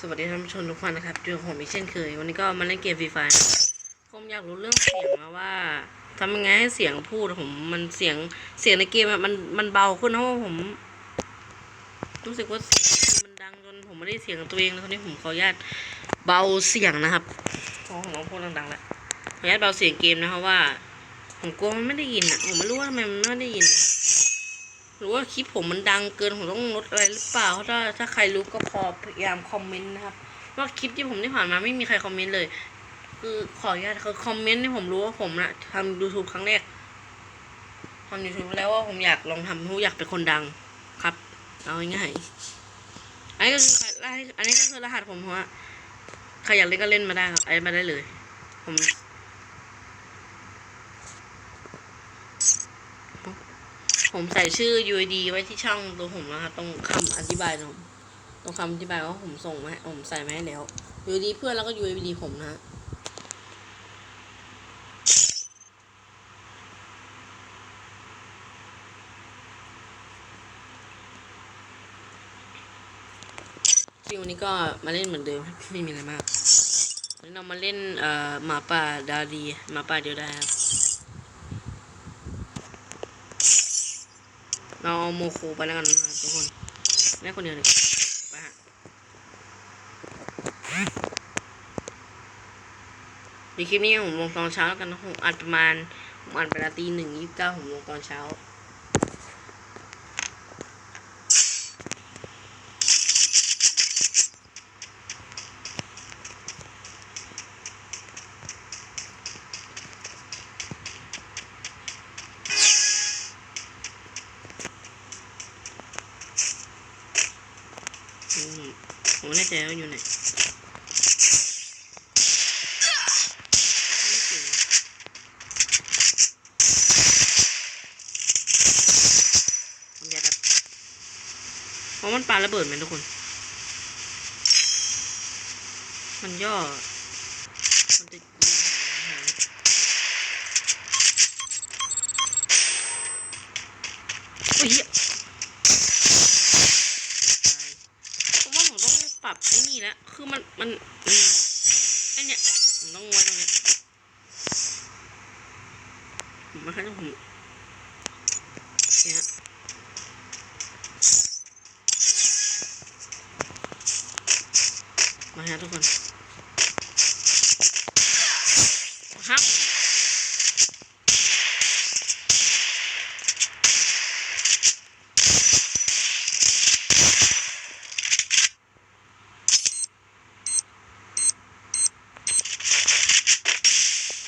สวัสดีท่านผู้ชมทุกคนนะครับเจอผมอีกเช่นเคย วันนี้ก็มาเล่นเกมฟรีไฟผมอยากรู้เรื่องเสียงนะว่าทำยังไงให้เสียงพูดผมมันเสียงเสียงในเกมมันมันเบาขึ้นเพราะว่าผมรู้สึกว่าเสียงมมันดังจนผมไม่ได้เสียงตัวเองแล้วตอนนี้ผมขออนุญาตเบาเสียงนะครับเพราะผมต้องพูดดังๆแล้วขออนุญาตเบาเสียงเกมนะครับว่า ผมกลัวมันไม่ได้ยินอะผมไม่รู้ว่าทำไมมันไม่ได้ยิน หรือว่าคลิปผมมันดังเกินผมต้องลดอะไรหรือเปล่าถ้าถ้าใครรู้ก็พอพยายามคอมเมนต์นะครับว่าคลิปที่ผมที่ผ่านมาไม่มีใครคอมเมนต์เลย คือขออนุญาตคือคอมเมนต์ที่ผมรู้ว่าผมนะทำ YouTube ครั้งแรกทำ YouTube แล้วว่าผมอยากลองทำผมอยากเป็นคนดังครับ เอาง่ายอันนี้ก็คืออันนี้ก็คือรหัสผมเพราะว่าใครอยากเล่นก็เล่นมาได้ครับไอ้มาได้เลย ผม ผมใส่ชื่อ UID ไว้ที่ช่องตัวผมนะครับตรงคำอธิบายตรงตรงคำอธิบายว่าผมส่งมาให้ผมใส่มาให้แล้ว UID เพื่อนแล้วก็ UID ผมนะฮะจริงวันนี้ก็มาเล่นเหมือนเดิมไม่มีอะไรมากวันนี้เรามาเล่นเอ่อหมาป่าดาดีหมาป่าเดียวได้ครับ เราเอาโมโคไปแล้วกันนะทุกคนแม่คนเดียวเลยไปฮะในคลิปนี้ผมลงตอนเช้าแล้วกันนะผมอัดประมาณผมอัดเวลาตีหนึ่งยี่สิบเก้าผมลงตอนเช้า อืมผมไม่แน่ ใจว่าอยู่ไหนไม่เก่งวะผมอยากแบบเพราะมันปาระเบิดไหมทุกคน มันย่อ มันจะโอ้ยเหี้ย ผมว่าผมต้องปรับไอ้นี่แล้ว คือมัน มันมันไอ้เนี่ยผมต้องไว้ตรงเนี้ยผมไม่ค่อยต้องผมเนี่ยมาฮะทุกคนครับ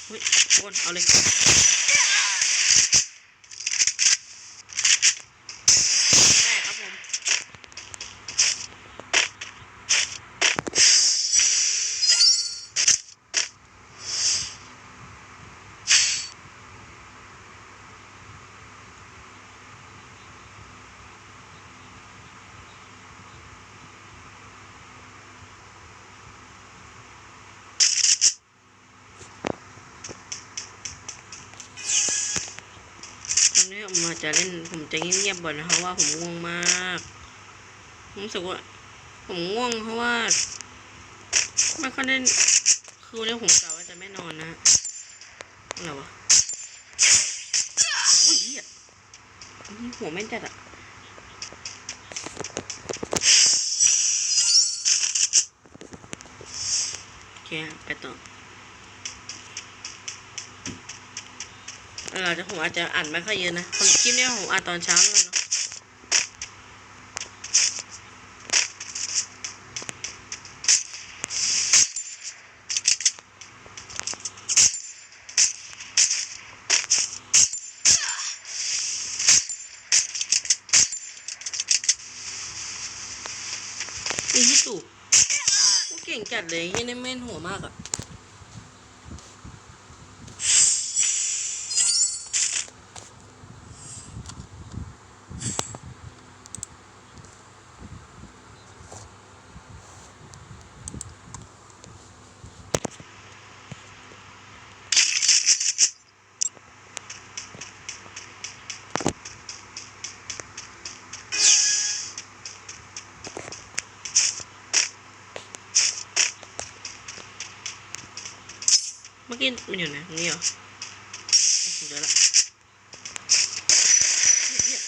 เฮ้ ยทุกคนเอาเลยได้ครับผม ตอนนี้ ผมาจะเล่นผมจะเงียบๆบ่อยนะคะว่าผมง่วงมากผมรู้สึกว่า ผมง่วงเพราะว่าไม่ค่อยได้คือวันนี้ผมกะว่าจะไม่นอนนะอะไรวะอุ้ยเหี้ยหัวแม่จัดอะโอเคไปต่อ เราจะผมอาจจะอ่านไม่ค่อยเยอะนะคลิปนี้ผมอ่านตอนเช้าแล้วเนาะ เมื่มันอยู่ไหนตรงนี้เหรอเดี๋ยวละเฮีย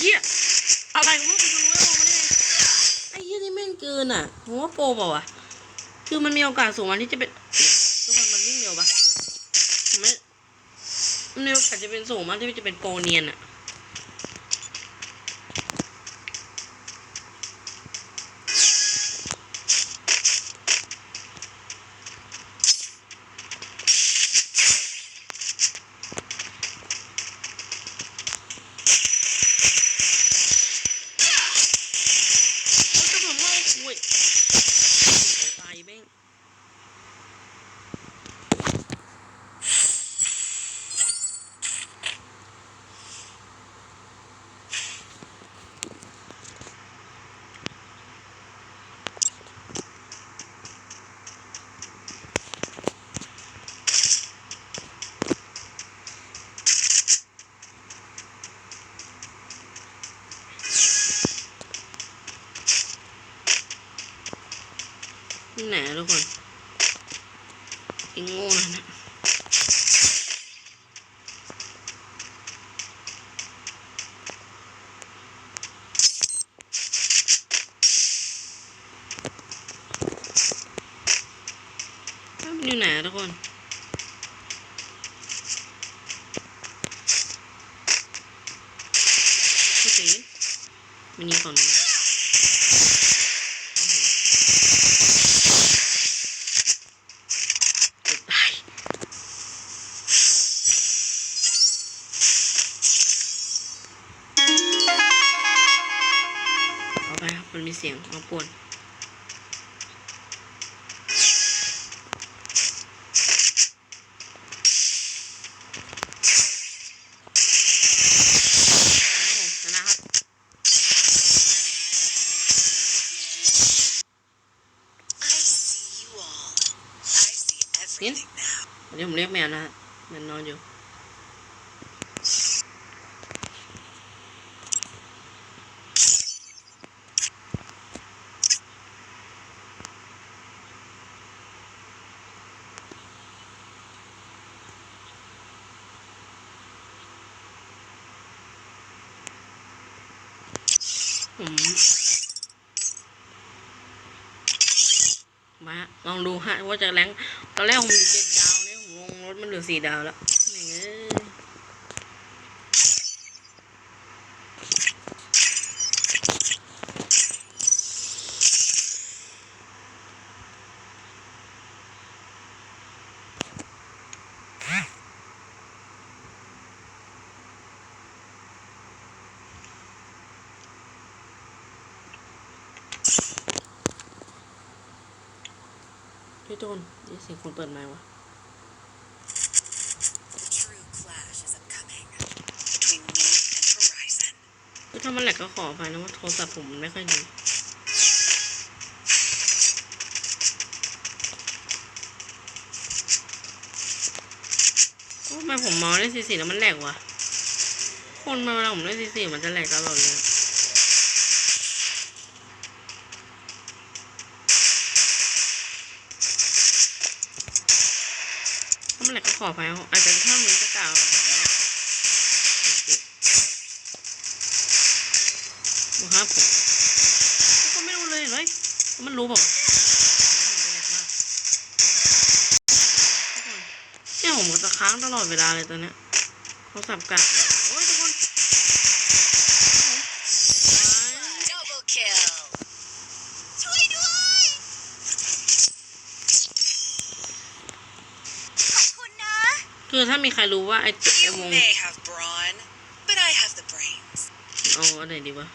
เหี้ยอะไรกูจะรู้เล้วว่ามันได้ไงไอ้เฮียนี่แม่งเกินอะผมว่าโปรเปล่าวะคือมันมีโอกาสสูงวันที่จะเป็นทุกคนมันวิ่งเร็วปะไม่มันมีโอกาสจะเป็นสูงมากที่จะเป็นโปรเนียนอะ ไหนทุกคนไอ้โง่นั่นนะมันอยู่ไหนทุกคนพี่ตีมันยิงฝั่งนู้ เดี๋ยวผมเรียกแมวนะฮะ มันเหลือสี่ดาวแล้วแม่งเอ้ยพี่ต้นนี่เสียงคนเปิดไมค์วะ ถ้ามันแหลกก็ขออภัยนะว่าโทรศัพท์ผมมันไม่ค่อยดีโอ้ทำไมผมมองเล่สีสีแล้วมันแหลกวะคนมาเวลาผมเล่สีสีมันจะแหลกตลอดเลยถ้ามันแหลกก็ขออภัยอาจจะถ้ามันจะกล่าวนะครับผมก็ไม่รู้เลยเลยมัน รู้เปล่าวะเนี่ยผมก็จะค้างตลอดเวลาเลยตอนเนี้ยโทรศัพท์กากเลยโอ้ยทุกคน Double kill. ช่วยด้วยขอบคุณนะคือถ้ามีใครรู้ว่าไอ้ตัวไอ้ You วง may have brawn, but I have the brains. เอาอันไหนดีวะ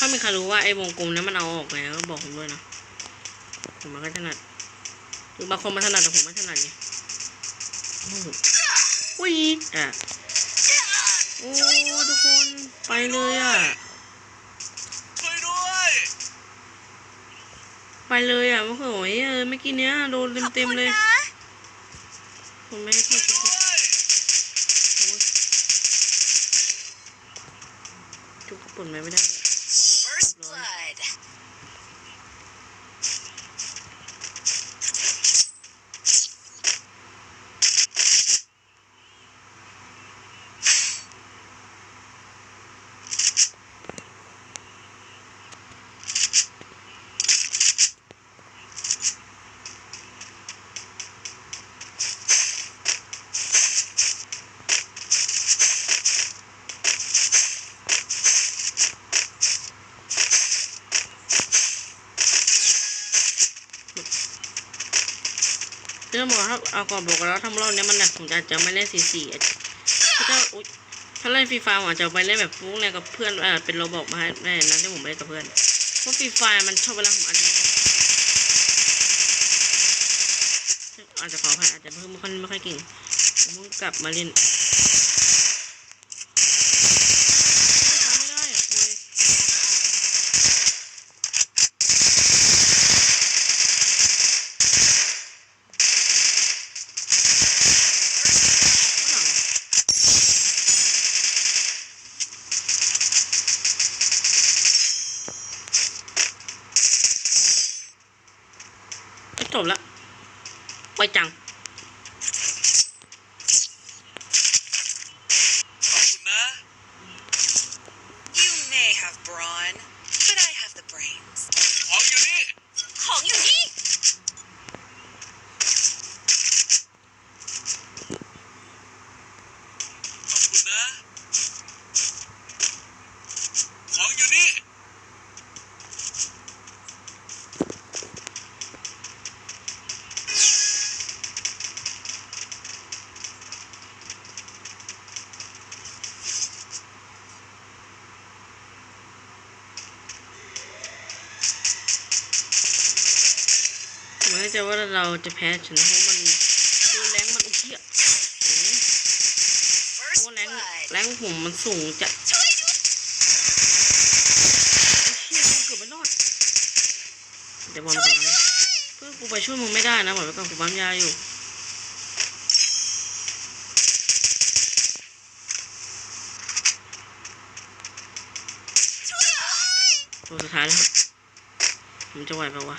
ถ้ามีใครรู้ว่าไอ้วงกลมนั้นมันเอาออกไงก็บอกผมด้วยนะ ผมมันก็ถนัดหรือบางคนมันถนัดแต่ผมไม่ถนัดไงโอ้โหวิ่งอะโอ้ทุกคนไปเลยอะช่วยด้วย ไปเลยอะโอ้โหเออเมื่อกี้เนี้ยโดนขอบเต็มคุๆณเลยนะผมไม่ให้โทษจริงๆโอ้ยจุกกระปุ่นไปไม่ได้ First blood เรื่องบอกถ้า เอาก่อนบอกแล้วทำรอบนี้มันหนักผมอาจจะไม่เล่นสี่สี่อาจะถ้าถ้าเล่นฟรีไฟผมอาจจะไปเล่นแบบฟุ้งเนี่ยกับเพื่อนเออเป็นโรบอกมาให้ได้นะที่ผมไม่เล่นกับเพื่อนเพราะฟรีไฟมันชอบเวลาผมอาจจะอาจจะขออภัยอาจจะเพิ่มไม่ค่อยไม่ค่อยเก่งผมเพิ่งกลับมาเล่นไม่ได้อะคุย ฝรั่งเหรอเอ้ยจบละไวจัง ขอบคุณนะ You may have brawn but I have the brains ของอยู่นี่ ของอยู่นี่ ขอบคุณนะ ของอยู่นี่ ผม ไม่แน่ใจว่าเราจะแพ้ชนะเพราะมันคือแรงมันอุเหี้ยเพราะแรงแรงผมมันสูงจัดช่วยด้ยเชี่ยเกือบไม่รอดเดี๋ยวบอลก่อนนะเพื่อนกูไปช่วยมึงไม่ได้นะบอกไว้ก่อนกูปั๊มยาอยู่ตัวสุดท้ายแล้วครับผมจะไหวปะวะ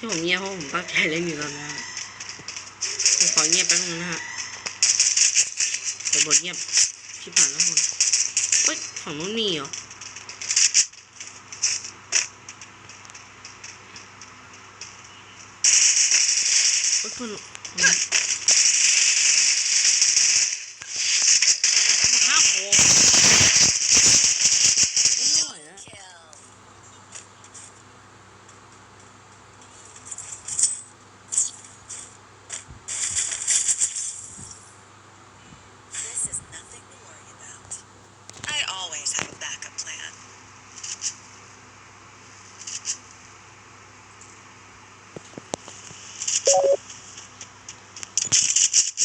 ที่ผมเงียบเพราะผมตั้งใจเล่นอยู่ตอนนี้นผมขอเงียบแป๊บนึงนะฮะแต่บทเงียบชิบหายแล้วคนเฮ้ยของนู้นมีเหรอเฮ้ยคุณมาฆ่าโคมไม่ไหวแล้ว Kill. This is nothing to worry about. I always have a backup plan.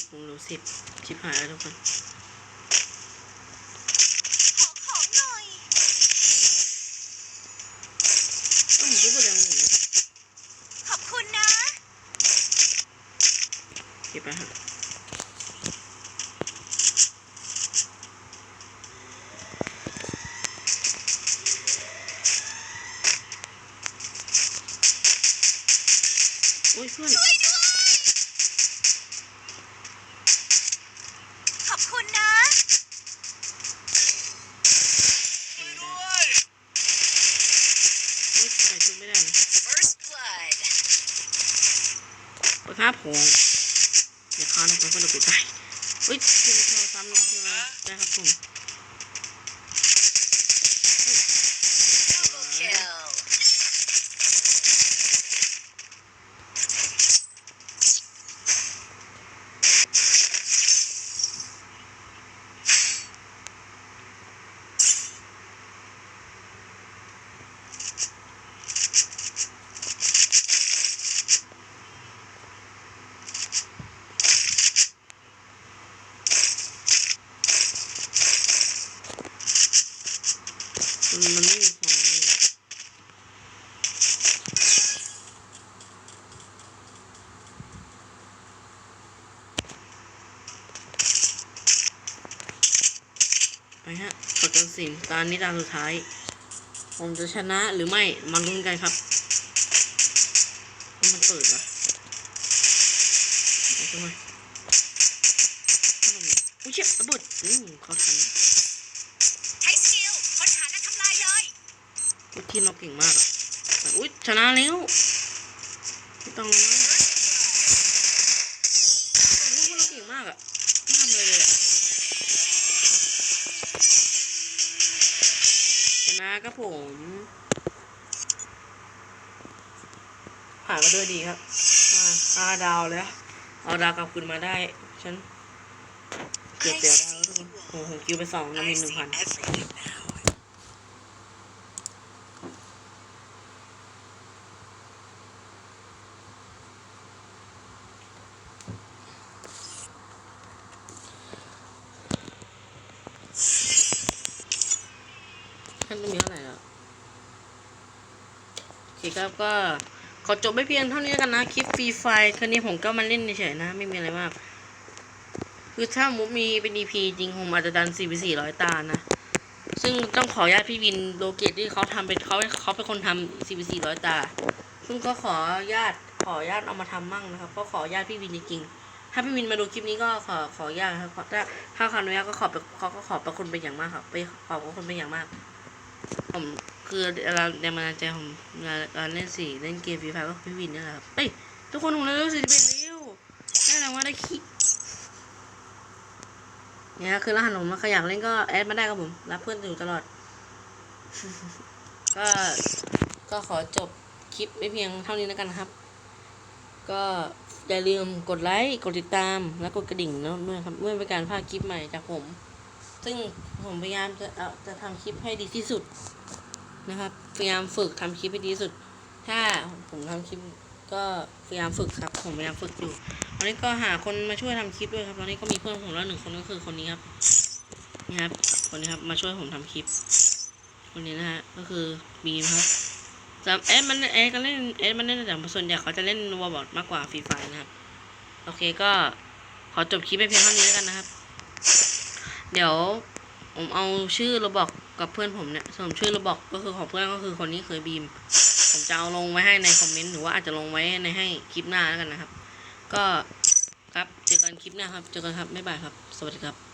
ผมรู้สิบชิบหายแล้วทุกคน ขอของหน่อย ต้องผมคิดว่าแรงหนึ่งนะ ขอบคุณนะ เก็บไปฮะโอ้ยเพื่อนช่วยด้วย ขอบคุณนะ ช่วยด้วย โอ้ยใส่ชุดไม่ไม่ได้นะ First blood. ไปฆ่าผงอย่า ฆ่านะเพื่อนเพื่อนกูตายเฮ้ยเพื่อนเราซ้ำเพื่อนเราได้ครับผม Double kill. มันมันไม่มีของนี่ไปฮะกด ตัดสินตอนนี้ตาสุดท้าย ผมจะชนะหรือไม่มาลุ้นกันครับมันเปิดวะ นะครับผมผ่านมาด้วยดีครับห้าห้าดาวแล้วเอาดาวกลับคืนมาได้ ฉันเกือบเสียดาวแล้วทุกคนโอ้โหคิวไปสองน้ำ I มินหนึ่ง see พัน นต้องมีเท่าไหร่แล้วโอเคครับก็ขอจบไปเพียงเท่านี้กันนะ คลิปฟรีไฟคืนนี้ผมก็มาเล่นเฉยๆนะ ไม่มีอะไรมาก คือถ้ามุกมีเป็น EP จริงผมอาจจะดัน4ไป400ตานะ ซึ่งต้องขออนุญาตพี่วินโลเกตที่เขาทำเป็นเขาเขาเป็นคนทำ4ไป400ตา ซึ่งก็ขออนุญาตขออนุญาตเอามาทำมั่งนะครับ ก็ขออนุญาตพี่วินจริงถ้าพี่วินมาดูคลิปนี้ก็ขอขออนุญาตครับถ้าถ้าขออนุญาตก็ขอบเขาก็ขอบพระคุณเป็นอย่างมากครับไปขอบพระคุณเป็นอย่างมาก ผมคือเราแรงบันดาลใจผมเวลาเราเล่นสี่เล่นเกมฟรีไฟก็พี่วินนี่แหละครับเอ้ยทุกคนผมเร็วสี่สิเอ็ดเร็วได้รางวัลได้ขี้เนี่ยคือรหัสผมมาใครอยากเล่นก็แอดมาได้ครับผม รับเพื่อนอยู่ตลอด ก็ก็ขอจบคลิปไม่เพียงเท่านี้แล้วกันนะครับ ก็อย่าลืมกดไลค์ กดติดตาม และกดกระดิ่งด้วยครับเมื่อเป็นการพลาดคลิปใหม่จากผม ซึ่งผมพยายามจะเอาจะทำคลิปให้ดีที่สุด นะครับพยายามฝึกทำคลิปให้ดีสุด ถ้าผมทำคลิปก็พยายามฝึกครับ ผมพยายามฝึกอยู่ตอนนี้ก็หาคนมาช่วยทำคลิปด้วยครับ ตอนนี้ก็มีเพื่อนผมแล้วหนึ่งคนก็คือคนนี้ครับนี่ครับ คนนี้ครับมาช่วยผมทำคลิป คนนี้นะฮะก็คือบีมครับจำเอ๊ะมันเอ๊ะก็เล่นเอ๊ะมันเล่นแต่ส่วนใหญ่เขาจะเล่นวอลบอทมากกว่าฟรีไฟนะครับ โอเคก็ขอจบคลิปไปเพียงเท่านี้แล้วกันนะครับ เดี๋ยว ผมเอาชื่อระบอกกับเพื่อนผมเนี่ยส่วนชื่อระบอกก็คือของเพื่อนก็คือคนนี้เคยบีม ผมจะเอาลงไว้ให้ในคอมเมนต์หรือว่าอาจจะลงไว้ในให้คลิปหน้าแล้วกันนะครับ ก็ครับเจอกันคลิปหน้าครับ เจอกันครับ บ๊ายบายครับ สวัสดีครับ